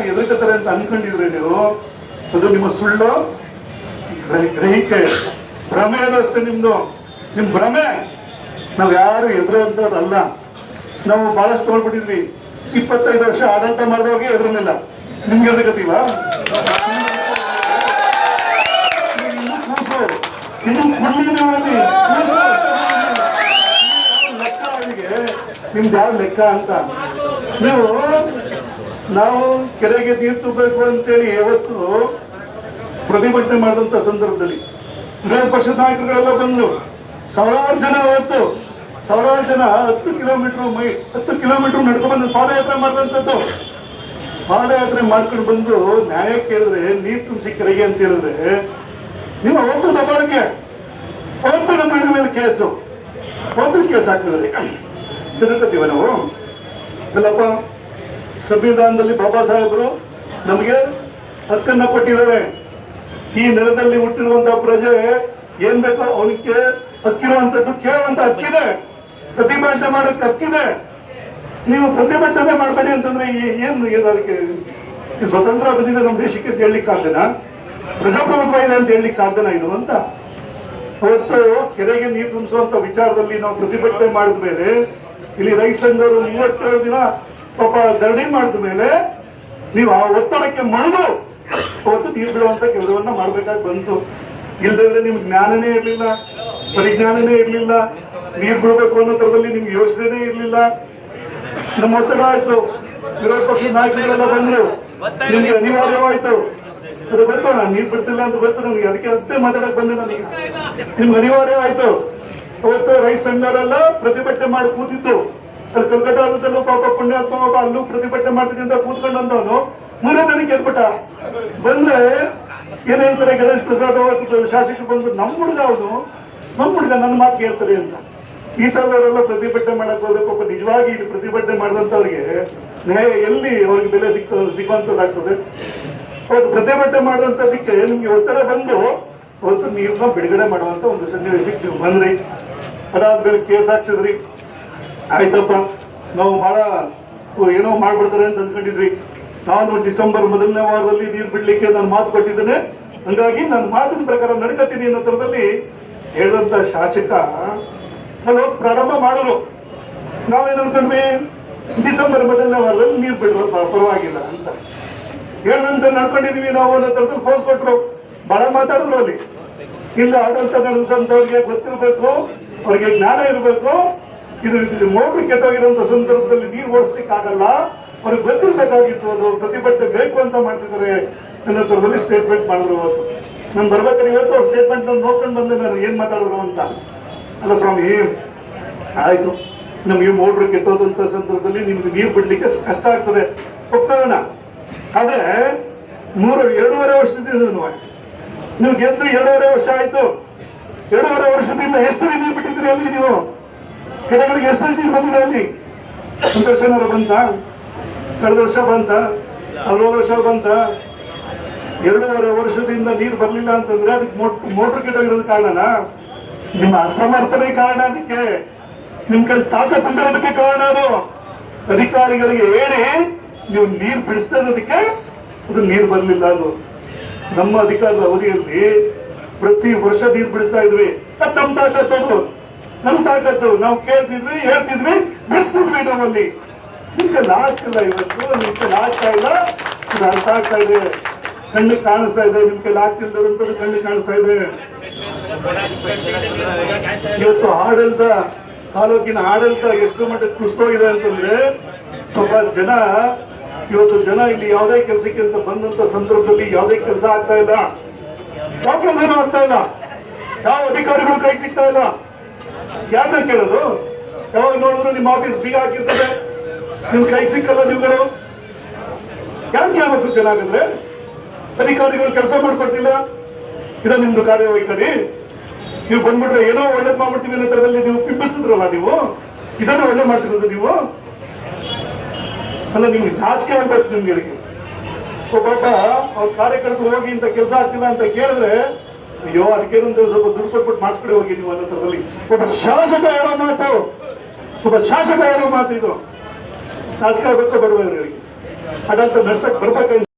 ಎದುರ್ಕತಾರೆ ಅಂತ ಅನ್ಕೊಂಡಿದ್ರೆ ನೀವು? ಅದು ನಿಮ್ಮ ಸುಳ್ಳು? ಗ್ರಹಿ- ಗ್ರಹಿಕೆ. ಭ್ರಮೆ ಅದು ಅಷ್ಟೇ ನಿಮ್ದು. ನಿಮ್ ಭ್ರಮೆ. ನಾವ್ ಯಾರು ಎದುರುವಂತದಲ್ಲ ನಾವು ಬಹಳಷ್ಟು ನೋಡ್ಬಿಟ್ಟಿದ್ವಿ ಇಪ್ಪತ್ತೈದು ವರ್ಷ ಆಡಳಿತ ಮಾಡಿದವ್ರಿಗೆ ಎದುರಲಿಲ್ಲ. ನಿಮ್ಗೆ ಇನ್ನು ಕುಳ್ಳಿನ ಲೆಕ್ಕ ಅವರಿಗೆ ನಿಮ್ದು ಯಾವ ಲೆಕ್ಕ ಅಂತ. ನೀವು, ನಾವು ಕೆರೆಗೆ ನೀರು ತುಂಬಬೇಕು ಅಂತೇಳಿ ಯಾವತ್ತು ಪ್ರತಿಭಟನೆ ಮಾಡಿದಂತ ಸಂದರ್ಭದಲ್ಲಿ. ವಿರೋಧ ಪಕ್ಷದ ನಾಯಕರುಗಳೆಲ್ಲ ಬಂದು ಸಾವಿರಾರು ಜನ ಅವತ್ತು ಸಾವಿರಾರು ಜನ ಹತ್ತು ಕಿಲೋಮೀಟರ್ ಮೈ, ಹತ್ತು ಕಿಲೋಮೀಟರ್ ನಡ್ಕೊಂಡು ಬಂದು ಪಾದಯಾತ್ರೆ ಮಾಡಿದಂಥದ್ದು. ಪಾದಯಾತ್ರೆ ಮಾಡ್ಕೊಂಡು ಬಂದು ನ್ಯಾಯ ಕೇಳಿದ್ರೆ ನೀರು ತುಂಬಿಸಿ ಕೆರೆಗೆ ಅಂತ ಹೇಳಿದ್ರೆ, ನೀವು ಒಂದು ದಬ್ಬಾಳಿಕೆ ಒಂದು ನಮ್ಮ ಮೇಲೆ ಕೇಸು ಒಂದು ಕೇಸ್ ಹಾಕಿದ್ರಿ. ತಿರುಗತ್ತೀವ ನಾವು ಇಲ್ಲಪ್ಪ, ಸಂವಿಧಾನದಲ್ಲಿ ಬಾಬಾ ಸಾಹೇಬರು ನಮಗೆ ಹಕ್ಕನ್ನ ಕೊಟ್ಟಿದ್ದಾರೆ. ಈ ನೆಲದಲ್ಲಿ ಹುಟ್ಟಿರುವಂತಹ ಪ್ರಜೆ ಏನ್ ಬೇಕೋ ಅವನಿಗೆ ಹಕ್ಕಿರುವಂತದ್ದು ಕೇಳುವಂತ ಹಕ್ಕಿದೆ. ಪ್ರತಿಭಟನೆ ಮಾಡೋದು ತಪ್ಪಿದೆ. ನೀವು ಪ್ರತಿಭಟನೆ ಮಾಡಬೇಡಿ ಅಂತಂದ್ರೆ ಏನು ಏನು ಅದಕ್ಕೆ ಈ ಸ್ವತಂತ್ರ ಬಂದಿದೆ ನಮ್ಮ ದೇಶಕ್ಕೆ ಅಂತ ಹೇಳಲಿಕ್ಕೆ ಸಾಧ್ಯನಾ? ಪ್ರಜಾಪ್ರಭುತ್ವ ಇದೆ ಅಂತ ಹೇಳಲಿಕ್ಕೆ ಸಾಧ್ಯನಾ ಇದು ಅಂತ? ಅವತ್ತು ಕೆರೆಗೆ ನೀರು ತುಂಬಿಸುವಂತ ವಿಚಾರದಲ್ಲಿ ನಾವು ಪ್ರತಿಭಟನೆ ಮಾಡಿದ ಮೇಲೆ, ಇಲ್ಲಿ ರೈತ ಸಂಘರು ಮೂವತ್ತೇಳು ದಿನ ಪಾಪ ಧರಣಿ ಮಾಡಿದ ಮೇಲೆ ನೀವು ಆ ಒತ್ತಡಕ್ಕೆ ಮಣಿದು ಅವತ್ತು ನೀರು ಬಿಡುವಂತ ಕೆಲಸವನ್ನ ಮಾಡ್ಬೇಕಾಗಿ ಬಂತು. ಇಲ್ದಿದ್ರೆ ನಿಮ್ಗೆ ಜ್ಞಾನನೇ ಇರಲಿಲ್ಲ, ಪರಿಜ್ಞಾನನೇ ಇರಲಿಲ್ಲ ನೀರು ಬಿಡಬೇಕು ಅನ್ನೋ ತರದಲ್ಲಿ ನಿಮ್ಗೆ ಯೋಚನೆನೇ ಇರಲಿಲ್ಲ. ನಮ್ಮ ಒತ್ತಡ ಆಯ್ತು. ವಿರೋಧ ಪಕ್ಷದ ನಾಯಕರುಗಳೆಲ್ಲ ಬಂದ್ರು. ನಿಮ್ಗೆ ಅನಿವಾರ್ಯವಾಯ್ತು. ಅದು ಗೊತ್ತು ನಾನು ನೀರು ಬಿಡ್ತಿಲ್ಲ ಅಂತ ಗೊತ್ತು ನನಗೆ ಅದಕ್ಕೆ ಅಷ್ಟೇ ಮಾತಾಡಕ್ ಬಂದೆ ನನಗೆ. ನಿಮ್ಗೆ ಅನಿವಾರ್ಯವಾಯ್ತು ಅವತ್ತು ರೈತ ಸಂಘರೆಲ್ಲ ಪ್ರತಿಭಟನೆ ಮಾಡಿ ಕೂತಿತ್ತು. ಅಲ್ಲಿ ಕಲ್ಕತ್ತಾದಲ್ಲೂ ಪಾಪ ಪುಣ್ಯಾತ್ಮ ಪಾಪ ಅಲ್ಲೂ ಪ್ರತಿಭಟನೆ ಮಾಡ್ತೀನಿ ಅಂತ ಕೂತ್ಕೊಂಡಂತವನು ಮೂರನೇ ನನಗೆ ಕೇಳ್ಬಿಟ್ಟ ಬಂದ್ರೆ ಏನೇಳ್ತಾರೆ ಗಣೇಶ್ ಪ್ರಸಾದ್ ಅವರು ಶಾಸಕರು ಬಂದು ನಮ್ಮ ಹುಡುಗ ಅವನು, ನಮ್ಮ ಹುಡುಗ ನನ್ನ ಮಾತು ಕೇಳ್ತಾರೆ ಅಂತ. ಈ ತರದವರೆಲ್ಲ ಪ್ರತಿಭಟನೆ ಮಾಡಕ್ ಹೋದ್ರೆ ಪಾಪ ನಿಜವಾಗಿ ಇದು ಪ್ರತಿಭಟನೆ ಮಾಡಿದಂತವ್ರಿಗೆ ನ್ಯಾಯ ಎಲ್ಲಿ ಅವ್ರಿಗೆ ಬೆಲೆ ಸಿಕ್ತ ಸಿಗುವಂತದ್ದಾಗ್ತದೆ ಅವತ್ತು ಪ್ರತಿಭಟನೆ ಮಾಡಿದಂಥದಕ್ಕೆ ನಿಮ್ಗೆ ಒತ್ತಡ ಬಂದು ಅವತ್ತು ನೀರನ್ನ ಬಿಡುಗಡೆ ಮಾಡುವಂತ ಒಂದು ಸನ್ನಿವೇಶಕ್ಕೆ ನೀವು ಬಂದ್ರಿ. ಅದಾದ್ಮೇಲೆ ಕೇಸ್ ಹಾಕ್ಸಿದ್ರಿ ಆಯ್ತಪ್ಪ, ನಾವು ಬಹಳ ಏನೋ ಮಾಡ್ಬಿಡ್ತಾರೆ ಅಂತ ಅಂದ್ಕೊಂಡಿದ್ವಿ. ನಾನು ಡಿಸೆಂಬರ್ ಮೊದಲನೇ ವಾರದಲ್ಲಿ ನೀರು ಬಿಡ್ಲಿಕ್ಕೆ ನಾನು ಮಾತು ಕೊಟ್ಟಿದ್ದೇನೆ. ಹಂಗಾಗಿ ನನ್ನ ಮಾತಿನ ಪ್ರಕಾರ ನಡ್ಕತೀನಿ ಅನ್ನೋ ಥರದಲ್ಲಿ ಹೇಳಿದಂತ ಶಾಸಕ ಹೋಗಿ ಪ್ರಾರಂಭ ಮಾಡಿದ್ರು ನಾವೇನು ಅನ್ಕೊಂಡ್ವಿ ಡಿಸೆಂಬರ್ ಮೊದಲನೇ ವಾರದಲ್ಲಿ ನೀರು ಬಿಡುವ ಪರವಾಗಿಲ್ಲ ಅಂತ. ಏನಂತ ನಡ್ಕೊಂಡಿದೀವಿ ನಾವು ಅನ್ನೋ ಥರದಲ್ಲಿ ಫೋರ್ಸ್ ಕೊಟ್ರು. ಬಹಳ ಮಾತಾಡಿದ್ರು ಅಲ್ಲಿ. ಇಲ್ಲ ಆಡಳಿತ ನಡೆದಂತವ್ರಿಗೆ ಗೊತ್ತಿರಬೇಕು, ಅವ್ರಿಗೆ ಜ್ಞಾನ ಇರಬೇಕು. ಇದು ಇದು ಕೆಟ್ಟೋಗಿರೋಂಥ ಸಂದರ್ಭದಲ್ಲಿ ನೀರು ಓಡಿಸ್ಲಿಕ್ಕೆ ಆಗಲ್ಲ ಅವ್ರಿಗೆ ಗೊತ್ತಿರ್ಬೇಕಾಗಿತ್ತು, ಅದು ಪ್ರತಿಭಟನೆ ಬೇಕು ಅಂತ ಮಾಡ್ತಿದ್ದಾರೆ ನನ್ನ ಥರದಲ್ಲಿ ಸ್ಟೇಟ್ಮೆಂಟ್ ಮಾಡಿದ್ರು ಅವತ್ತು. ನಾನು ಬರ್ಬೇಕಾದ್ರೆ ಇವತ್ತು ಅವ್ರ ಸ್ಟೇಟ್ಮೆಂಟ್ ನಾನು ನೋಡ್ಕೊಂಡು ಬಂದೆ ನಾನು, ಏನು ಮಾತಾಡಿದ್ರು ಅಂತ. ಅಲ್ಲ ಸ್ವಾಮಿ, ಆಯಿತು. ನಮಗೆ ಮೋಟ್ರ್ ಕೆಟ್ಟೋದಂತ ಸಂದರ್ಭದಲ್ಲಿ ನಿಮ್ಗೆ ನೀರು ಬಿಡಲಿಕ್ಕೆ ಕಷ್ಟ ಆಗ್ತದೆ. ಒಪ್ಕೊಳ್ಳೋಣ. ಆದರೆ, ಮೂರು, ಎರಡೂವರೆ ವರ್ಷದಿಂದ ನೀವು ಗೆದ್ದು ಎರಡೂವರೆ ವರ್ಷ ಆಯ್ತು. ಎರಡೂವರೆ ವರ್ಷದಿಂದ ಎಷ್ಟು ನೀರು ಬಿಟ್ಟಿದ್ರಿ ಅಲ್ಲಿ ನೀವು? ಕೆರೆಗಳಿಗೆ ಎಷ್ಟು ನೀರು ಬಂದಿದೆ ಅಲ್ಲಿ? ವರ್ಷನಾರ ಬಂತ ಕಳೆದ ವರ್ಷ ಬಂತ ಹಲವಾರು ವರ್ಷ ಬಂತ ಎರಡೂವರೆ ವರ್ಷದಿಂದ ನೀರು ಬರಲಿಲ್ಲ ಅಂತಂದ್ರೆ ಅದಕ್ಕೆ ಮೋಟ್ರ್ ಕೆಟ್ಟೋಗಿರೋದು ಕಾರಣನ? ನಿಮ್ಮ ಅಸಮರ್ಥನೆ ಕಾರಣ ಅದಕ್ಕೆ ನಿಮ್ ಕೈ ತಾಕತ್ತಿರೋದಕ್ಕೆ ಕಾರಣ ಅದು. ಅಧಿಕಾರಿಗಳಿಗೆ ಹೇಳಿ, ನೀವು ನೀರು ಬಿಡಿಸ್ತಾ ಇರೋದಕ್ಕೆ ಅದು ನೀರು ಬರಲಿಲ್ಲ ಅದು. ನಮ್ಮ ಅಧಿಕಾರದ ಅವಧಿಯಲ್ಲಿ ಪ್ರತಿ ವರ್ಷ ನೀರು ಬಿಡಿಸ್ತಾ ಇದ್ವಿ. ಅದು ನಮ್ ತಾಕತ್ತು ಅದು. ನಮ್ ತಾಕತ್ತು ನಾವು ಕೇಳ್ತಿದ್ವಿ, ಹೇಳ್ತಿದ್ವಿ ಬಿಡಿಸ್ತಿದ್ವಿ ನಾವಲ್ಲಿ ನಿಮ್ಗೆ ಆಗ್ತಿಲ್ಲ ಇವತ್ತು, ನಿಮ್ಗೆ ಆಗ್ತಾ ಇಲ್ಲ. ಇದು ಅರ್ಥ ಆಗ್ತಾ ಇದೆ. ಕಣ್ಣಿಗೆ ಕಾಣಿಸ್ತಾ ಇದೆ, ನಿಮ್ಗೆ ಲಾಸ್ಟ್ ಆಗ್ತಿಲ್ದಂಥದ್ದು ಕಣ್ಣಿಗೆ ಕಾಣಿಸ್ತಾ ಇದೆ. ಇವತ್ತು ಆಡಳಿತ ತಾಲೂಕಿನ ಆಡಳಿತ ಎಷ್ಟು ಮಟ್ಟಕ್ಕೆ ಕುಸಿದೋಗಿದೆ ಅಂತಂದ್ರೆ ಸ್ವಲ್ಪ ಜನ, ಇವತ್ತು ಜನ ಇಲ್ಲಿ ಯಾವುದೇ ಕೆಲಸಕ್ಕೆ ಅಂತ ಬಂದಂತ ಸಂದರ್ಭದಲ್ಲಿ ಯಾವುದೇ ಕೆಲಸ ಆಗ್ತಾ ಇಲ್ಲ. ಯಾವ ಕೆಲಸನೂ ಆಗ್ತಾ ಇಲ್ಲ. ಯಾವ ಅಧಿಕಾರಿಗಳು ಕೈ ಸಿಗ್ತಾ ಇಲ್ಲ. ಯಾರನ್ನ ಕೇಳೋದು? ಯಾವಾಗ ನೋಡಿದ್ರು ನಿಮ್ಮ ಆಫೀಸ್ ಬೀಗ ಆಗಿರ್ತದೆ ನಿಮ್ ಕೈ ಸಿಕ್ಕಲ್ಲ ನೀವುಗಳು. ಯಾಕೆ ಯಾವತ್ತು ಚೆನ್ನಾಗಿದ್ರೆ ಅಧಿಕಾರಿಗಳು ಕೆಲಸ ಮಾಡ್ಕೊಡ್ತಿಲ್ಲ ಇದು ನಿಮ್ದು ಕಾರ್ಯವೈಖರಿ. ನೀವು ಬಂದ್ಬಿಟ್ರೆ ಏನೋ ಒಳ್ಳೆ ಮಾಡ್ಬಿಡ್ತೀವಿ ಅನ್ನೋ ತರದಲ್ಲಿ ನೀವು ಪಿಂಬಿಸಿದ್ರಲ್ಲ ನೀವು? ಇದನ್ನ ಒಳ್ಳೆ ಮಾಡ್ತಿರೋದು ನೀವು? ಅಲ್ಲ, ನಿಮ್ಗೆ ನಾಚಿಕೆ ಆಗ್ಬೇಕು ನಿಮ್ಗೆ ಒಬ್ಬ ಅವ್ರ ಕಾರ್ಯಕರ್ತರು ಹೋಗಿ ಇಂಥ ಕೆಲಸ ಆಗ್ತಿಲ್ಲ ಅಂತ ಕೇಳಿದ್ರೆ, ಅಯ್ಯೋ ಅದಕ್ಕೇನಂತ ಸ್ವಲ್ಪ ದುಡ್ಡು ಕೊಟ್ಬಿಟ್ಟು ಮಾಡಿಸ್ಬಿಡಿ ಹೋಗಿ ನೀವು ಅನ್ನೋ ತರದಲ್ಲಿ. ಒಬ್ಬ ಶಾಸಕ ಹೇಳೋ ಮಾತು. ಒಬ್ಬ ಶಾಸಕ ಹೇಳೋ ಮಾತು ಇದು. ನಾಚಿಕೆ ಆಗ್ಬೇಕು ಬಡವರಿಗೆ ಅದಂತ ನಡ್ಸಕ್ ಬರ್ಬೇಕಂತ